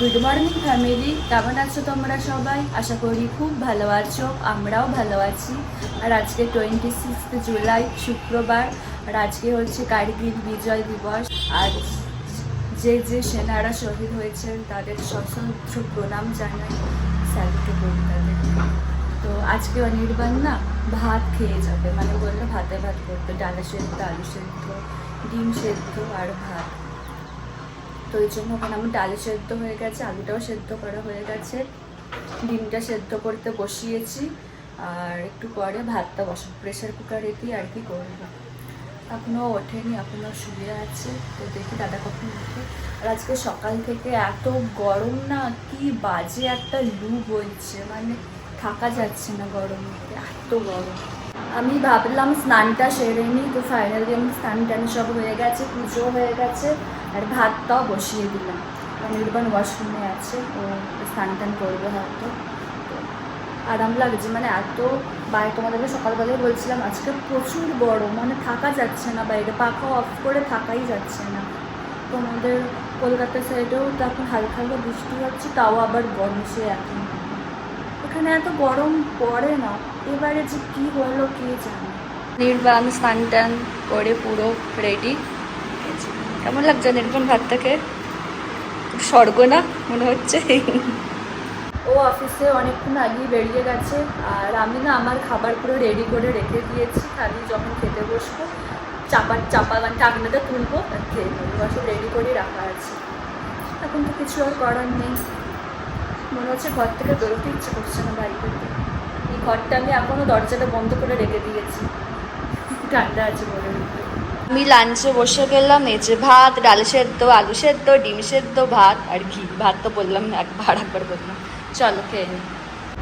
Good morning family কেমন আছো তোমরা সবাই? আশা করি খুব ভালো আছো, আমরাও ভালো আছি। আর আজকে টোয়েন্টি সিক্সথ জুলাই, শুক্রবার, আর আজকে হচ্ছে কার্গিল বিজয় দিবস। আর যে যে সেনারা শহীদ হয়েছেন, তাদের সশস্ত্র প্রণাম জানাই করি তাদের। তো আজকে অনির্বাণ না ভাত খেয়ে যাবে মানে বলল ভাতে ভাত করতে ডালা সেদ্ধ, আলু সেদ্ধ, ডিম সেদ্ধ আর ভাত। তো এই জন্য ওখানে আমার ডাল সেদ্ধ হয়ে গেছে, আলুটাও সেদ্ধ করা হয়ে গেছে। ডিমটা সেদ্ধ করতে বসিয়েছি, আর একটু পরে ভাতটা বসাবো প্রেশার কুকারে দিয়ে আর কি করব। এখনও ওঠেনি, এখনও শুয়ে আছে, তো দেখি দাদা কখন উঠে আর আজকে সকাল থেকে এত গরম না, কি বাজে একটা লু বইছে মানে থাকা যাচ্ছে না গরমে এত গরম। আমি ভাবলাম স্নানটা সেরে নিই, তো ফাইনালি আমি স্নান টান সব হয়ে গেছে পুজো হয়ে গেছে, আর ভাতটাও বসিয়ে দিলাম। অনির্বাণ ওয়াশরুমে আছে ও স্নান টান করবে হয়তো। আরাম লাগছে মানে এত বাইরে তোমাদেরকে সকালবেলায় বলছিলাম, আজকে প্রচুর গরম মানে থাকা যাচ্ছে না বাইরে, পাখা অফ করে থাকাই যাচ্ছে না। তোমাদের কলকাতা সাইডেও তো এখন হালকা হালকা বৃষ্টি হচ্ছে, তাও আবার গরম সে এখন। এখানে এত গরম পড়ে না। এবারে যে কি হলো কে জানে? নির্বাণ স্নান টান করে পুরো রেডি কেমন লাগছে নির্বাণ ভাতটাকে? স্বর্গ না মনে হচ্ছে? ও অফিসে অনেকক্ষণ আগেই বেরিয়ে গেছে আর আমি না আমার খাবার পুরো রেডি করে রেখে দিয়েছি। খালি যখন খেতে বসবো চাপা চাপা মানে টাকনাটা তুলবো আর খেয়ে নেব। রেডি করেই রাখা আছে। এখন তো কিছু আর করার নেই। মনে হচ্ছে ঘর থেকে বেরোতে ইচ্ছে করছে না বাড়িতে এই ঘরটা আমি এখনও দরজাটা বন্ধ করে রেখে দিয়েছি। ঠান্ডা আছে বলে আমি লাঞ্চে বসে গেলাম এই যে ভাত ডাল সেদ্ধ আলু সেদ্ধ ডিম সেদ্ধ ভাত আর ঘি। ভাত তো বললাম না একবার একবার বললাম। চলো খেয়ে নি।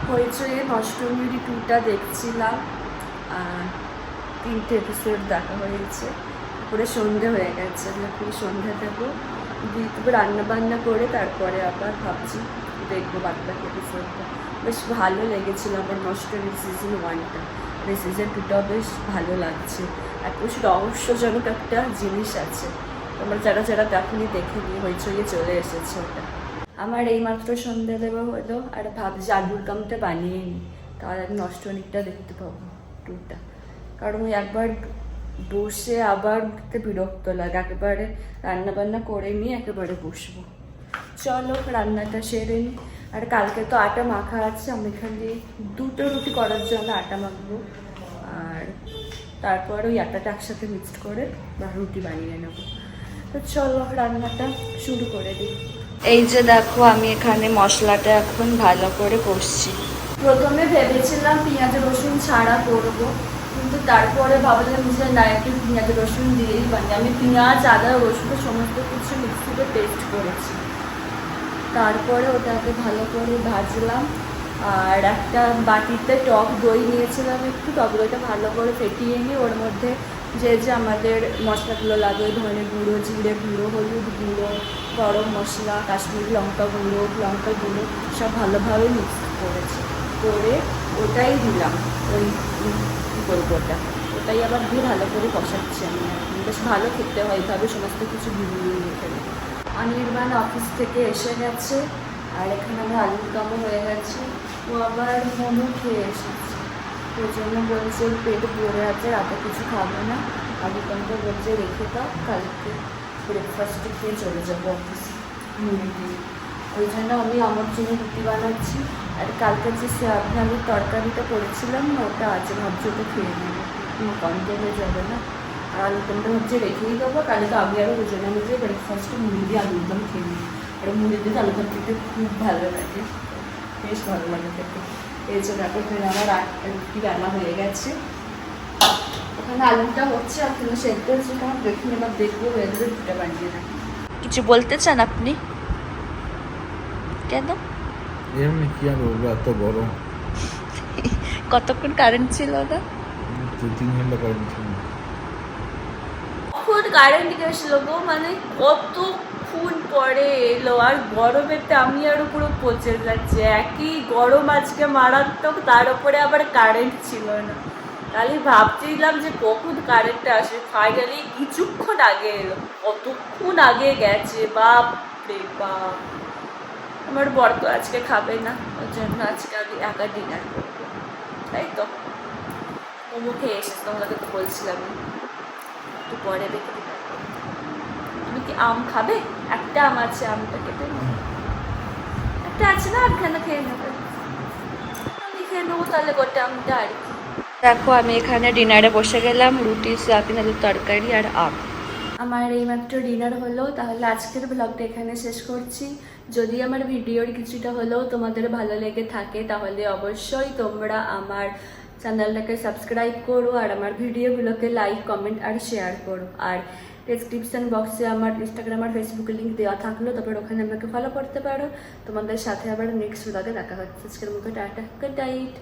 হয়েছে অষ্টমীর টুটা দেখছিলাম। আর তিনটে এপিসোড দেখা হয়েছে। পুরো সন্ধে হয়ে গেছে। পুরো সন্ধে দেবো দিয়ে রান্না বান্না করে তারপরে আবার ভাবছি দেখব বাকি বাকি এপিসোডটা বেশ ভালো লেগেছিল আমার নষ্টমীর সিজন ওয়ানটা এই সিজন টুটাও বেশ ভালো লাগছে। আর বেশ রহস্যজনক একটা জিনিস আছে। তোমরা যারা যারা দেখনি, দেখে নিয়ে হইচইয়ে চলে এসেছে ওটা আমার এইমাত্র সন্ধ্যে দেওয়া হলো, আর ভাবছি আলুর কামটা বানিয়ে নিই। তাহলে আমি নষ্টনীরটা দেখতে পাবো টুটা কারণ ওই একবার বসে আবার বিরক্ত লাগে। একেবারে রান্না বান্না করে নিয়ে একেবারে বসবো। চলো, রান্নাটা সেরে নিই আর কালকে তো আটা মাখা আছে, আমি খালি দুটো রুটি করার জন্য আটা মাখবো। আর তারপর ওই আটাটা একসাথে মিক্সড করে রুটি বানিয়ে নেব। তো চলো, রান্নাটা শুরু করে দিই। এই যে দেখো, আমি এখানে মশলাটা এখন ভালো করে কষছি। প্রথমে ভেবেছিলাম পেঁয়াজ রসুন ছাড়া করব। কিন্তু তারপরে ভাবলাম যে না একটু পেঁয়াজ রসুন দিয়েই বানি আমি পেঁয়াজ, আদা, রসুন, সমস্ত কিছু মিক্সিতে পেস্ট করেছি। তারপরে ওটাকে ভালো করে ভাজলাম। আর একটা বাটিতে টক দই নিয়েছিলাম একটু, টক দইটা ভালো করে ফেটিয়ে নিয়ে ওর মধ্যে যে যে আমাদের মশলাগুলো লাগে, ধনে গুঁড়ো, জিরে গুঁড়ো, হলুদ গুঁড়ো, গরম মশলা, কাশ্মীরি লঙ্কা গুঁড়ো লঙ্কা গুঁড়ো, সব ভালোভাবে মিক্স করেছি। করে ওটাই দিলাম। ওই কী বলব ওটা ওটাই আবার দিয়ে ভালো করে কষাচ্ছি আমি বেশ ভালো খেতে হয়, তবে সমস্ত কিছু ভিড়িয়ে দিই অনির্বাণ অফিস থেকে এসে গেছে, আর এখানে আমার আলুর কামও হয়ে গেছে। ও আবার মোমো খেয়ে এসেছে। ওই জন্য বলছে, পেট ভরে আছে, রাতে কিছু খাবে না। আলুর কামটা বলছে, রেখে দাও, কালকে ব্রেকফাস্ট খেয়ে চলে যাব অফিসে ওই জন্য আমি আমার জন্য রুটি বানাচ্ছি। আর কালকে যে আলুর তরকারিটা করেছিলাম না ওটা আছে ভাবছি ওটা খেয়ে নেব। কন্ট্রোল হয়ে যাবে না। আর আলুর দমটা হচ্ছে রেখেই দেবো। কালকে তো আমি আরও দুজনে আমি যে ব্রেকফাস্টে মুড়ি দিয়ে আলুর দম খেয়ে নিই আর মুড়ি দিয়ে আলুর দম খেতে খুব ভালো লাগে। বেশ ভালো লাগে খেতে। এই জন্য এখন আমার রুটি রান্না হয়ে গেছে। ওখানে আলুটা হচ্ছে, আর কিন্তু সেদ্ধ হচ্ছে কেমন দেখি এবার দেখব হয়ে যাবে রুটিটা বানিয়ে কিছু বলতে চান আপনি? কেন? এমনি কি আর বলব এত গরম। কতক্ষণ কারেন্ট ছিল না দু তিন ঘণ্টা কারেন্ট ছিল। কখন কারেন্ট গেছিল গো মানে কতক্ষণ পরে এলো আর গরমেতে আমি আরও পুরো পচে যাচ্ছে। একই গরম আজকে মারাত্মক তার উপরে আবার কারেন্ট ছিল না। তাহলে ভাবছিলাম যে কখন কারেন্টটা আসে ফাইনালি কিছুক্ষণ আগে এলো কতক্ষণ আগে গেছে বাপ রে বাপ। আমার বর তো আজকে খাবে না ওর জন্য আজকে আমি একা ডিনার করব। তাই তো। মোমো খেয়ে এসেছি তোমাকে তো বলছিলাম। একটু পরে দেখে করব। তুমি কি আম খাবে? একটা আম আছে আমটা কেটে। একটা আছে না আমখানা খেয়ে নেবে। আমি খেয়ে নেব তাহলে গোটা আমটা আর কি। দেখো আমি এখানে ডিনারে বসে গেলাম রুটি সয়াবিন আলুর তরকারি আর আম। আমার এইমাত্র ডিনার হলো তাহলে আজকের ব্লগটা এখানে শেষ করছি। যদি আমার ভিডিওর কিছুটা হলেও তোমাদের ভালো লেগে থাকে, তাহলে অবশ্যই তোমরা আমার চ্যানেলটাকে সাবস্ক্রাইব করো আর আমার ভিডিওগুলোকে লাইক, কমেন্ট আর শেয়ার করো। আর ডেসক্রিপশন বক্সে আমার ইনস্টাগ্রাম আর ফেসবুকে লিঙ্ক দেওয়া থাকল, তারপর ওখানে আমাকে ফলো করতে পারো। তোমাদের সাথে আবার নেক্সট ব্লগে দেখা হচ্ছে। আজকের মতো টাটা গুড নাইট